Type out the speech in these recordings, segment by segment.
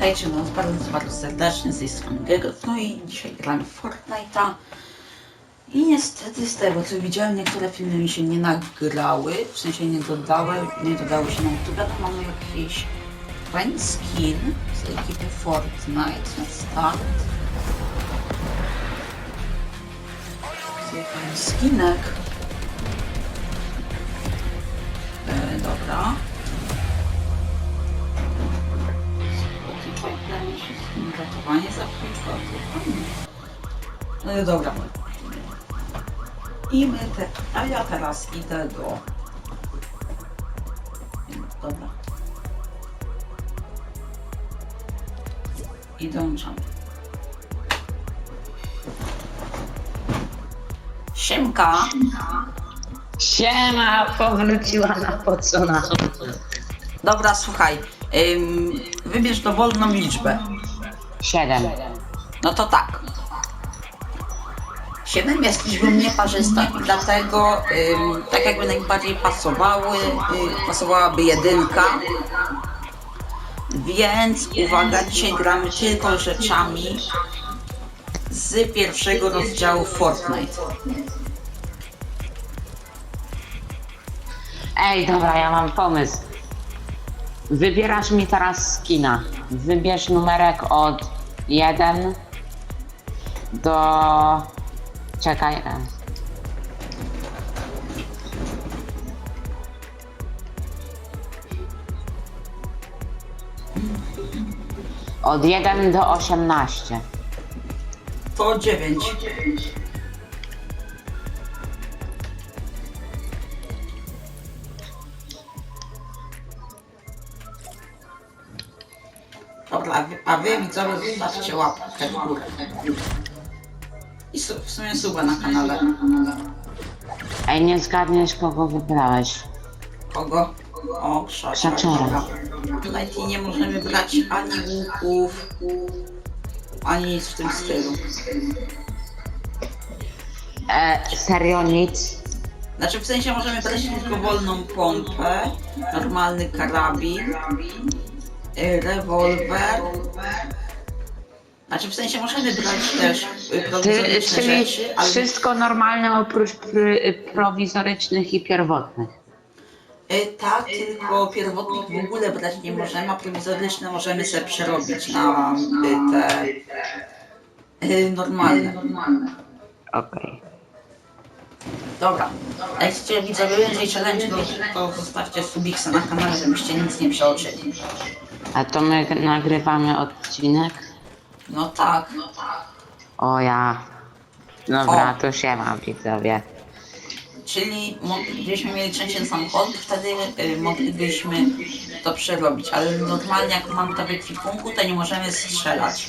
Witajcie nas bardzo, bardzo serdecznie z tej strony Gegot. No i dzisiaj gramy w Fortnite'a. I niestety z tego co widziałem, niektóre filmy mi się nie nagrały, w sensie nie dodały, nie dodały się na YouTube. Tu mamy jakiś fajny skin z ekipy Fortnite na start. Fajny skinek. E, dobra. Ratowanie zakończyło. No i dobra. I my te, a ja teraz idę do... Dobra. I dołączamy. Siemka! Siema, powróciła na pocona. Dobra, słuchaj. Ym, wybierz dowolną liczbę. Siedem. No to tak. 7 jest liczbą nieparzystą i dlatego ym, tak jakby najbardziej pasowały, y, pasowałaby jedynka. Więc uwaga, dzisiaj gramy tylko rzeczami z pierwszego rozdziału Fortnite. Ej, dobra, ja mam pomysł. Wybierasz mi teraz skina. Wybierz numerek od 1 do... Czekaj. e. Od 1 do 18. To 9. a wy, a wy widzowie zostawcie łapkę w górę. I su, w sumie suba na kanale. Ej, nie zgadniesz kogo wybrałeś. Kogo? O. Krzaczera. Nawet i nie możemy brać ani łuków, ani nic w tym stylu. E, serio nic? Znaczy w sensie możemy brać tylko wolną pompę, normalny karabin, rewolwer. Znaczy w sensie możemy brać też y, Ty, prowizoryczne czyli rzeczy, ale wszystko normalne oprócz pry, prowizorycznych i pierwotnych. y, tak, tylko pierwotnych w ogóle brać nie możemy, a prowizoryczne możemy sobie przerobić na y, te y, normalne. Okej. Dobra, jak chcecie widzowie więcej challenge, to, to zostawcie subiksa na kanale, żebyście nic nie przeoczyli. A to my nagrywamy odcinek? No tak. O ja. Dobra, O. to się ma widzowie. Czyli mo- gdybyśmy mieli trzęsień samochodu, wtedy y, moglibyśmy to przerobić, ale normalnie jak mamy to w ekwipunku, to nie możemy strzelać.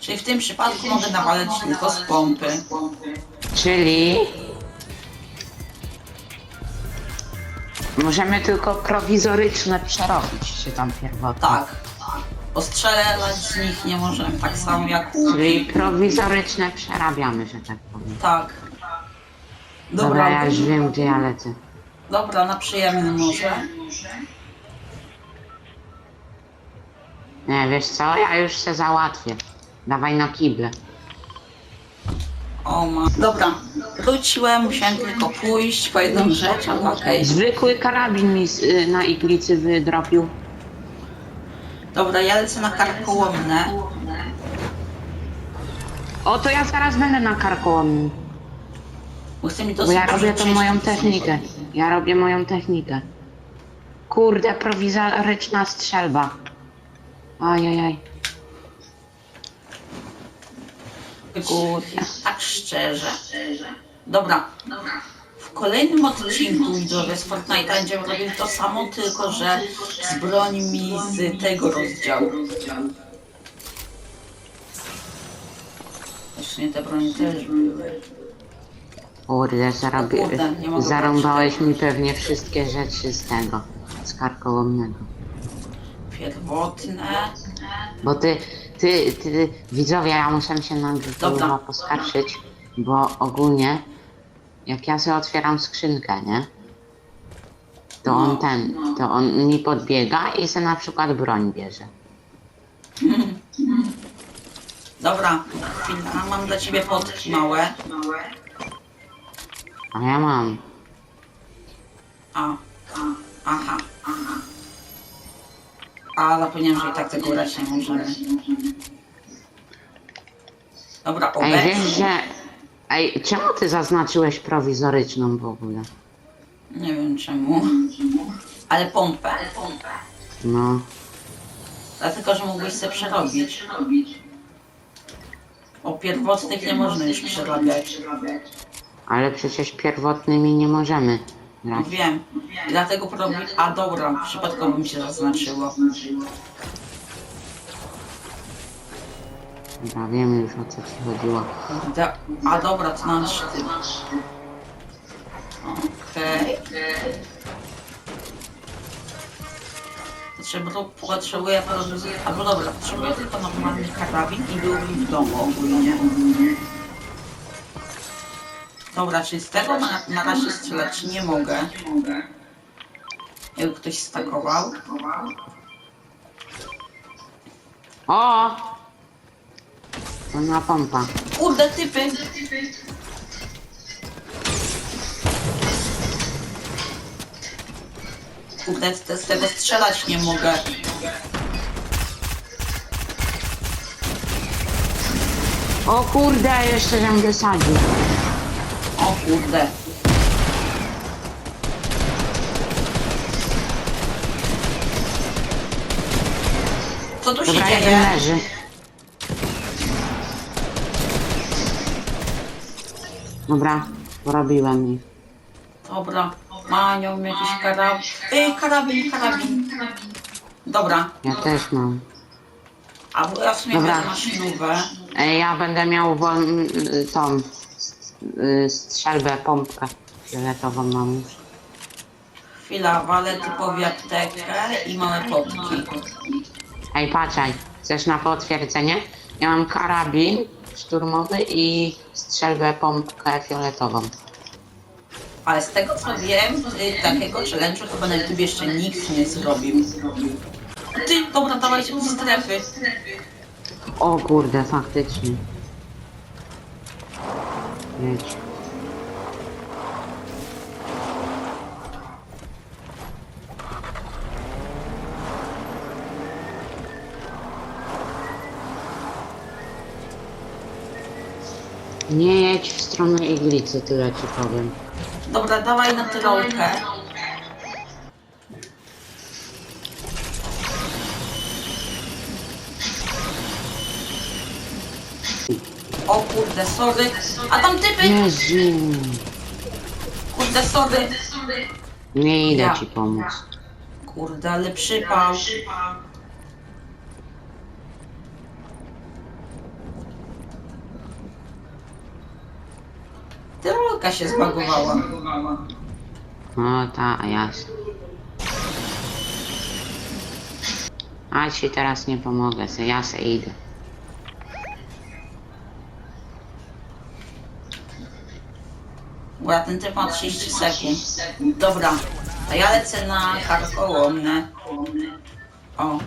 Czyli w tym przypadku mogę nawalać tylko z pompy. Czyli... Możemy tylko prowizoryczne przerobić, czy tam pierwotne. Tak. Ostrzelać z nich nie możemy, tak samo jak Czyli łuki. prowizoryczne przerabiamy, że tak powiem. Tak. Dobra, Dobra, ja już wiem gdzie ja lecę. dobra, na przyjemny może. Nie, wiesz co, ja już się załatwię. Dawaj na kible. O ma. Dobra, wróciłem, musiałem tylko pójść po jedną rzecz, ale okej. Zwykły karabin mi z- y, na iglicy wydropił. Dobra, ja lecę na karkołomne. O, to ja zaraz będę na karkołomni. Bo chcę mi Bo dosyć ja robię tą moją technikę. Ja robię moją technikę. Kurde, prowizoryczna strzelba. Ajajaj. Kurde. Tak szczerze. Dobra. W kolejnym odcinku widzowie z Fortnite będziemy robili to samo, tylko że z brońmi z tego rozdziału. Właśnie te broni też były. Kurde, zarobi... Kurde, nie mogę zarąbałeś mi pewnie wszystkie rzeczy z tego. Z karkołomnego. Pierwotne. Bo ty, ty, ty, widzowie, ja muszę się na Dobra. chyba poskarżyć, bo ogólnie, jak ja sobie otwieram skrzynkę, nie? to on ten, to on mi podbiega i se na przykład broń bierze. Dobra, chwila, mam dla ciebie potki małe. A ja mam. A, a, aha, aha. A zapomniałem, że i tak tego grać nie możemy. Dobra, Ej, wiesz, obecnie. że... Ej, czemu ty zaznaczyłeś prowizoryczną w ogóle? Nie wiem czemu. Ale pompę. No, Dlatego, że mógłbyś sobie przerobić. O pierwotnych nie można już przerabiać. ale przecież pierwotnymi nie możemy grać. Wiem. Dlatego robi... A dobra, przypadkowo mi się zaznaczyło. Dobra, wiem już o co ci chodziło. Kurde. A dobra, to na sztyl. Okej. Potrzebuję, potrzebuję. Albo dobra, potrzebuję tylko normalny karabin i byłby w domu ogólnie. Dobra, czyli z tego na, na razie strzelać nie mogę. Jakby ktoś stakował. O! Pełna pompa. Kurde, typy! Kurde, z, z tego strzelać nie mogę. O kurde, jeszcze żem wysadził. Kurde. Co tu się Dobra, jeden dzieje? leży. Dobra, porobiłem ich. Dobra, Manią jakiś karabin. Ej, karabin, karabin. Dobra, Ja też mam. a bo ja w sumie Dobra. wezmę maszynówę. Ej, ja będę miał wol... tą y, strzelbę, pompkę fioletową mam już. Chwila, walę typowi aptekę i małe potki. Ej, patrzaj, chcesz na potwierdzenie? Ja mam karabin szturmowy i strzelbę, pompkę fioletową. Ale z tego co wiem, y, takiego challenge'u chyba na YouTube jeszcze nikt nie zrobił. Ty, dobra, dawajcie do strefy. O kurde, faktycznie. Nie jedź w stronę iglicy, tyle ci powiem. Dobra, dawaj na tyrolkę. O kurde, sorry. A tam typy! Jezu, Kurde, sorry. nie idę Ja. ci pomóc. Kurde, ale przypał. Tyrolka się zbagowała. O, ta, jasne. A ci teraz nie pomogę, se ja se idę. Dobra, ten ma 30 sekund. Dobra, a ja lecę na karkołomne. O, o.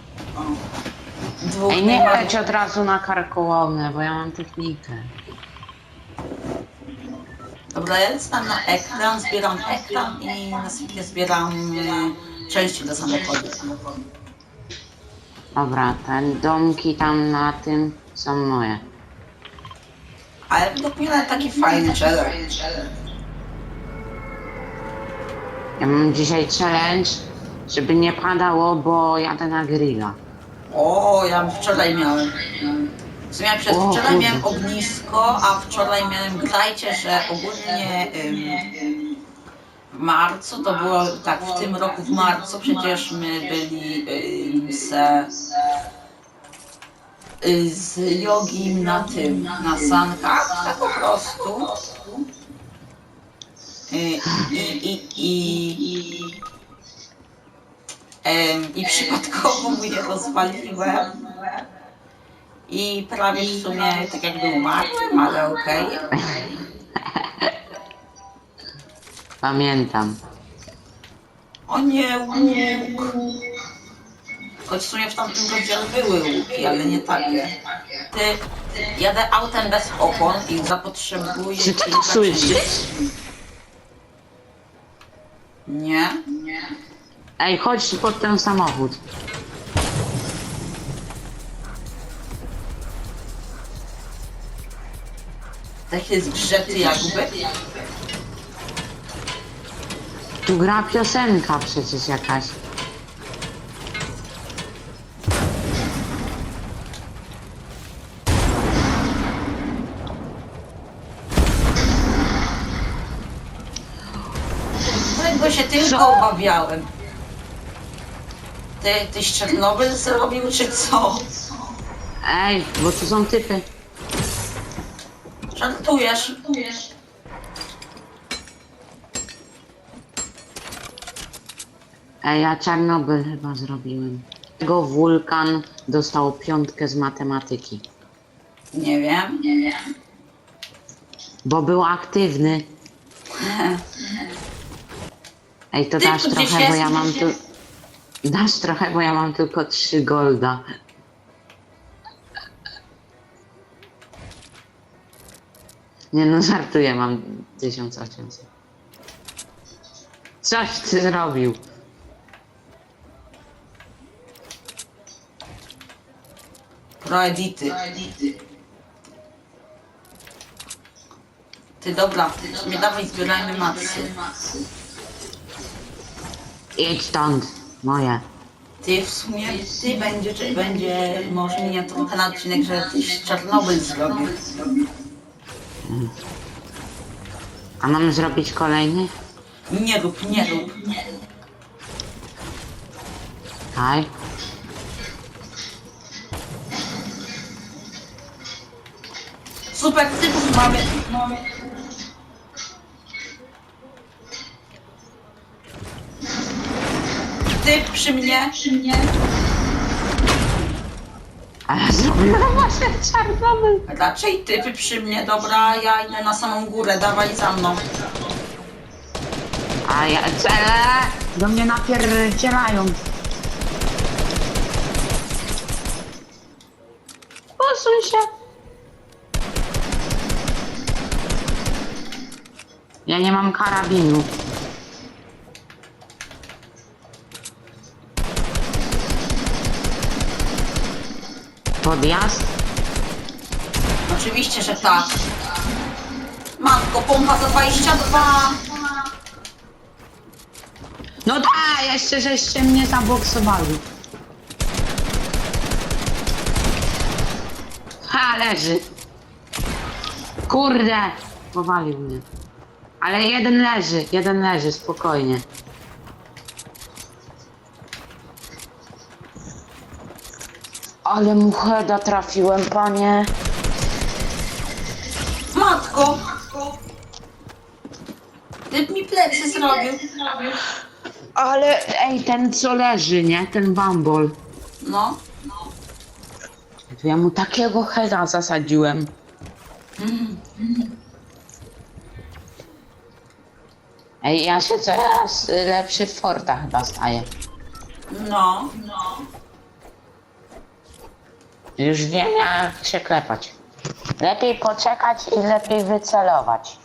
Dwóch Ej, nie najbardziej- leć od razu na karkołomne, bo ja mam technikę. Dobra, ja lecę tam na ekran, zbieram ekran i następnie zbieram y, części do samochodu. Dobra, te domki tam na tym są moje. Ale mnie taki fajny challenge. Ja mam dzisiaj challenge, żeby nie padało, bo jadę na grilla. O, ja wczoraj miałem. W sumie przez O, wczoraj kurde. miałem ognisko, a wczoraj miałem, grajcie, że ogólnie ym, w marcu, to było tak, w tym roku w marcu przecież my byli ym, se, y, z jogim na tym, na sankach, tak po prostu. Y, I, i, i, i, I przypadkowo mu je rozwaliłem. I prawie w sumie tak jakby umarłem, ale okej. Pamiętam. O nie, łuk! Choć w sumie w tamtym rozdziale były łuki, ale nie takie. Ty, jadę autem bez opon i zapotrzebuję Czy ty to kilka słyszysz? Nie? Ej, chodź pod ten samochód. Takie zgrzyty jakby. Tu gra piosenka przecież jakaś. Tego się tylko obawiałem. Ty, tyś Czernobyl zrobił, czy co? Ej, bo tu są typy. Żartujesz? Ej, ja Czarnobyl chyba zrobiłem. Tego wulkan dostał piątkę z matematyki. Nie wiem. Bo był aktywny. Ej, to Ty, dasz tu gdzieś trochę, bo jest, ja mam gdzieś tu... jest. Dasz trochę, bo ja mam tylko 3 golda. Nie no, żartuję, mam 1800. Coś ty zrobił. Proedity. Ty dobra, ty nie dawaj zbierajmy macy. Idź stąd, moje. Ty w sumie, ty będzie, czy będzie może nie trochę na odcinek, że tyś Czarnobyl zrobił. A mam zrobić kolejny? Nie rób, nie rób. Kaj. Super typów mamy. Typ przy mnie. A ja zrobiłem właśnie Czarnobyl. Raczej typy przy mnie, dobra, ja idę na samą górę, dawaj za mną. A ja cele do mnie napierdzielają. Posuń się. Ja nie mam karabinu. Podjazd? Oczywiście, że tak. Matko, pompa za 22. No tak, jeszcze żeście mnie zaboksowali. Ha, leży. Kurde, powalił mnie. Ale jeden leży, jeden leży, spokojnie. Ale mu heada trafiłem, panie. Matko. Typ mi plecy zrobił. Ale, ej, ten co leży, nie? Ten bambol. No. To ja mu takiego heada zasadziłem. Ej, ja się coraz lepszy w fortach chyba staję. No. Już wiem jak się klepać. Lepiej poczekać i lepiej wycelować.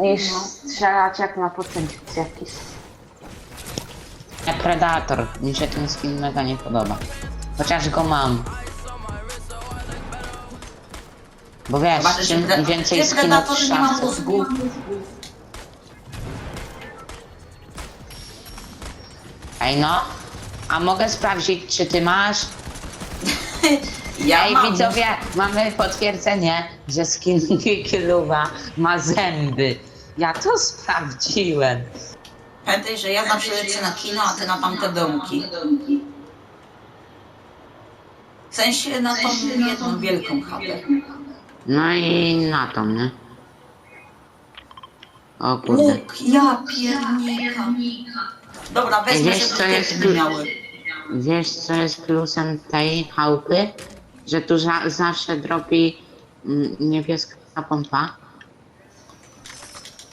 Niż No. strzelać jak na początku jakiś. Predator. Mi się ten skin mega nie podoba. Chociaż go mam. Bo wiesz, Zobaczysz, czym że więcej ty skinów predator nie ma szafce. mózgu. Ej no, a mogę sprawdzić czy ty masz? Ja Ej mam. widzowie, mamy potwierdzenie, że skin Kiluwa ma zęby. Ja to sprawdziłem. Pamiętaj, że ja zawsze lecę na kino, a ty na tamte domki. W sensie na tą jedną wielką chatę. No i na to, nie? O kurde. Łuk, ja piernika. Dobra, wezmę, Wiesz, żeby co jest pl- miały. Wiesz co jest plusem tej chałupy? Że tu za zawsze dropi mm, niebieska pompa.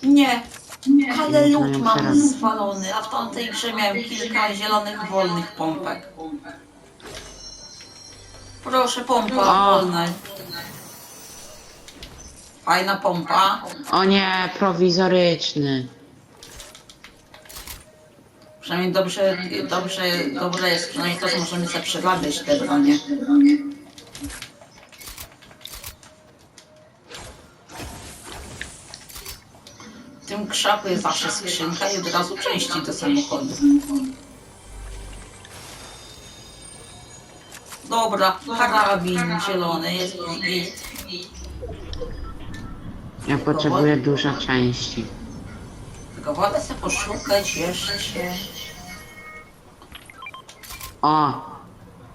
Nie, Ale Nie, lód mam przerabiam. zwalony, a w tamtej grze miałem kilka zielonych wolnych pompek. Proszę, pompa O. wolna. Fajna pompa. O nie, prowizoryczny. Przynajmniej dobrze, dobrze, dobre jest, przynajmniej to, że możemy sobie przerabiać te bronie. Tym krzaku jest zawsze skrzynka i od razu części do samochodu. Dobra, karabin zielony jest git. Ja potrzebuję dużo części. Tylko wolę sobie poszukać jeszcze. O,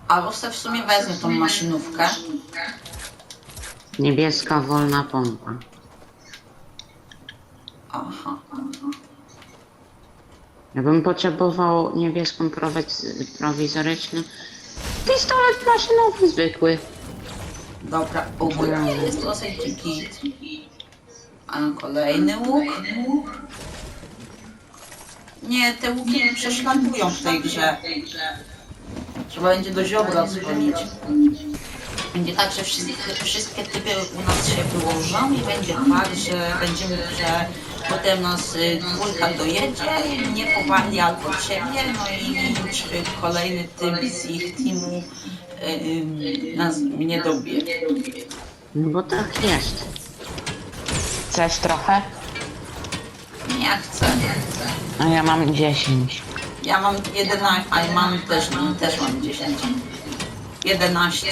Albo sobie w sumie wezmę tą maszynówkę. niebieska wolna pompa. Aha. Ja bym potrzebował niebieską prowiz- prowizoryczną. Pistolet maszynowy zwykły. Dobra, ogólnie jest dosyć git. A kolejny łuk. Nie, te łuki nie prześladują w tej grze. Trzeba będzie do ziobra dzwonić. Będzie tak, że wszystkie, wszystkie typy u nas się wyłożą i będzie tak, że będziemy, że potem nas y, dwójka dojedzie i mnie powali albo ciebie, no i czy kolejny typ z ich teamu y, y, nas mnie dobije. No bo tak jest. Chcesz trochę? Nie chcę. A ja mam 10. Ja mam 11, a ja mam też, też mam 10. 11,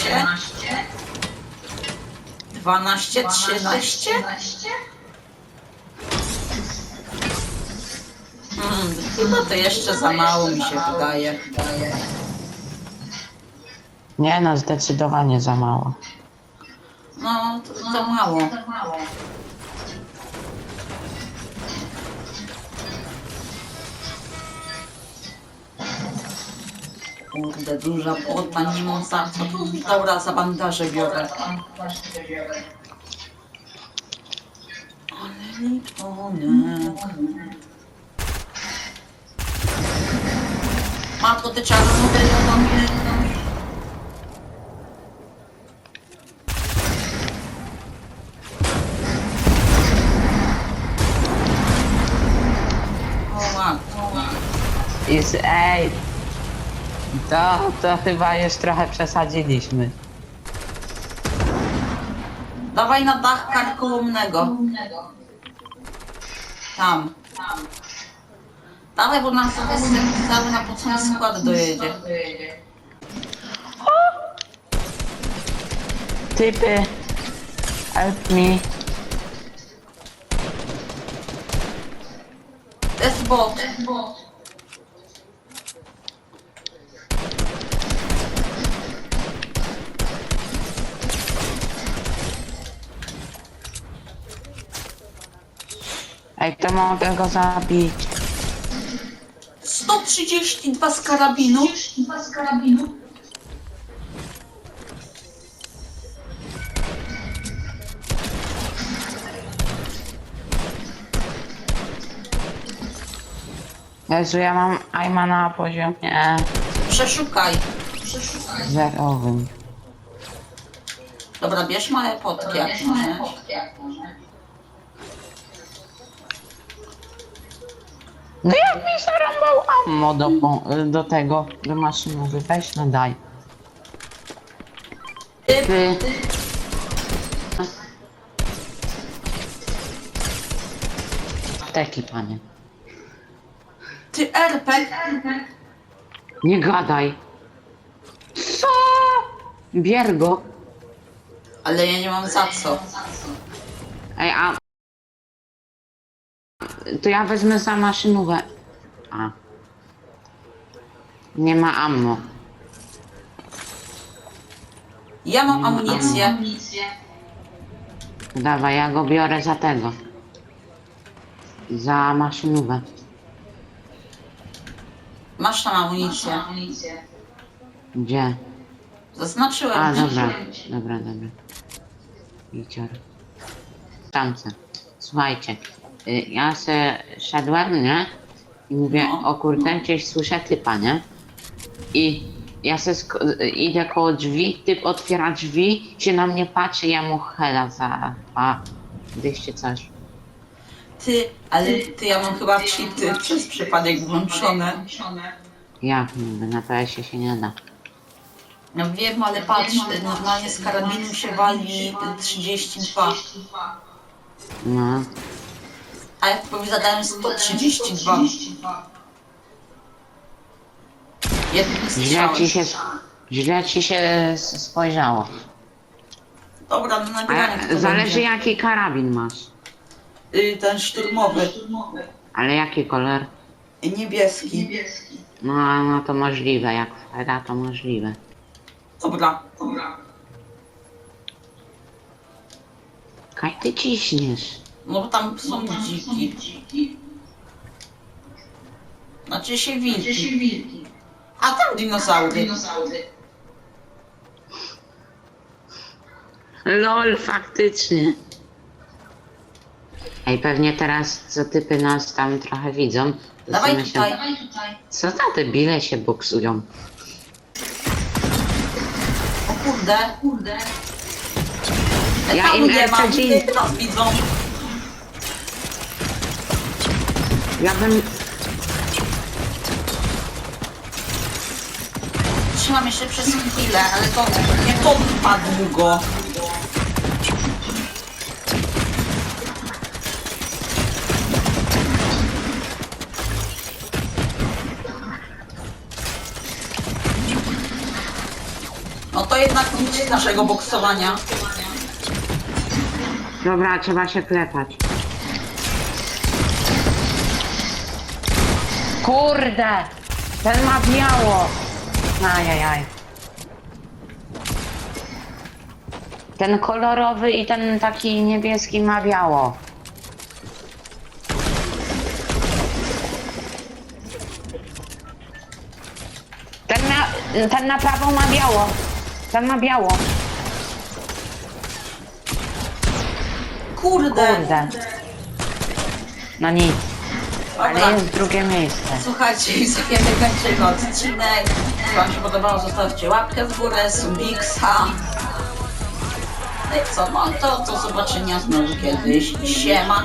12, 13. Hmm, chyba to jeszcze za mało mi się wydaje. Nie no, zdecydowanie za mało. No, to, to mało. Kurde, duża płota, nie mam co. Dobra, za bandaże biorę. Ale litonek. Matko, te. Is, ej, to, to chyba już trochę przesadziliśmy. Dawaj na dach karkołomnego. Tam. Dawaj, bo nam sobie cały na początku skład dojedzie. Typy, help me. To jest bot. Ej, to mogę go zabić. 132 z karabinu. Jezu, ja mam Aima na poziomie Przeszukaj. zerowym. Dobra, bierz małe potki, jak możesz. No jak mi zarąbał ammo do, po- do tego, do maszynowy, weź no daj. Ty. Apteki, panie. ty RPG. Nie gadaj. Co? Biergo. Ale ja nie mam za co. Ej, a... To ja wezmę za maszynówę. A. Nie ma ammo. Ja mam amunicję. Dawaj, ja go biorę za tego. Za maszynówę. Masz tam amunicję. Gdzie? Zaznaczyłem. A, dobra. Dobra, dobra. Wicior. Tamce. Słuchajcie. Y, ja se szedłem, nie? I mówię, No. o kurde, gdzieś słyszę typa, nie? I ja se sk- y, idę koło drzwi, typ otwiera drzwi, się na mnie patrzy, ja mu hela za... A, 200 coś. Ty, ale ty, ja mam chyba cheaty przez przypadek włączone. Jak niby, na PS-ie się nie da. No wiem, ale patrz, normalnie z karabinu się wali 32. No, A ja powiem zadałem 132. Jednym źle strzałem. ci się... Źle ci się s- spojrzało. Dobra, no nagranie zależy będzie. jaki karabin masz. Y, Ten szturmowy. Ale jaki kolor? Niebieski. No, no to możliwe, jak Feda to możliwe. Dobra. Kaj ty ciśniesz? No bo tam są dziki. Znaczy się wilki. A tam dinozaury. LOL, faktycznie. Ej, pewnie teraz co typy nas tam trochę widzą. to Dawaj sobie myślą, tutaj. Co za te bile się boksują? O kurde. Kurde. Ja tam im nie ma, RCG. nie nas widzą. Ja bym... Trzymam jeszcze przez chwilę, ale to nie potrwa długo. No to jednak nic naszego boksowania. Dobra, trzeba się klepać. Kurde! Ten ma biało! Ajajaj. Ten kolorowy i ten taki niebieski ma biało. Ten na, ten na prawo ma biało. Ten ma biało. Kurde. Kurde. No nic, ale jest drugie miejsce. Słuchajcie, i za chwilę kończymy odcinek. Jeśli Wam się podobało, zostawcie łapkę w górę, subiksa. No i co, no to do zobaczenia znowu kiedyś. Siema.